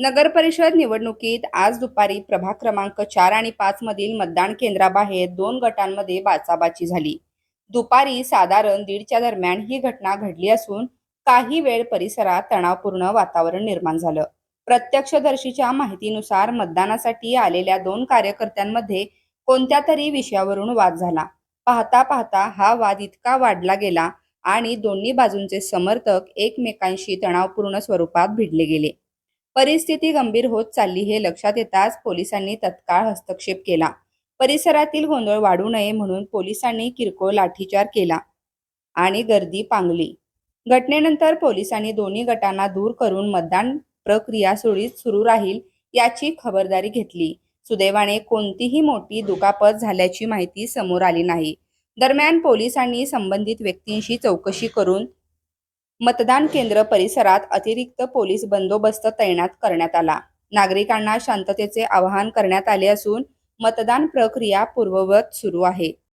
नगर परिषद निवडणुकीत आज दुपारी प्रभाग क्रमांक चार आणि पाच मधील मतदान केंद्राबाहेर दोन गटांमध्ये बाचाबाची झाली. दुपारी साधारण दीडच्या दरम्यान ही घटना घडली असून काही वेळ परिसरात तणावपूर्ण वातावरण निर्माण झालं. प्रत्यक्षदर्शीच्या माहितीनुसार मतदानासाठी आलेल्या दोन कार्यकर्त्यांमध्ये कोणत्या तरी विषयावरून वाद झाला. पाहता पाहता हा वाद इतका वाढला गेला आणि दोन्ही बाजूंचे समर्थक एकमेकांशी तणावपूर्ण स्वरूपात भिडले गेले. परिस्थिती गंभीर होत चालली हे लक्षात येताच पोलिसांनी तत्काळ हस्तक्षेप केला. परिसरातील गोंधळ वाढू नये म्हणून पोलिसांनी किरकोळ लाठीचार केला आणि गर्दी पांगली. घटनेनंतर पोलिसांनी दोन्ही गटांना दूर करून मतदान प्रक्रिया सुरळीत सुरू राहील याची खबरदारी घेतली. सुदैवाने कोणतीही मोठी दुखापत झाल्याची माहिती समोर आली नाही. दरम्यान पोलिसांनी संबंधित व्यक्तींशी चौकशी करून मतदान केंद्र परिसरात अतिरिक्त पोलीस बंदोबस्त तैनात करण्यात आला. नागरिकांना शांततेचे आवाहन करण्यात आले असून मतदान प्रक्रिया पूर्ववत सुरू आहे.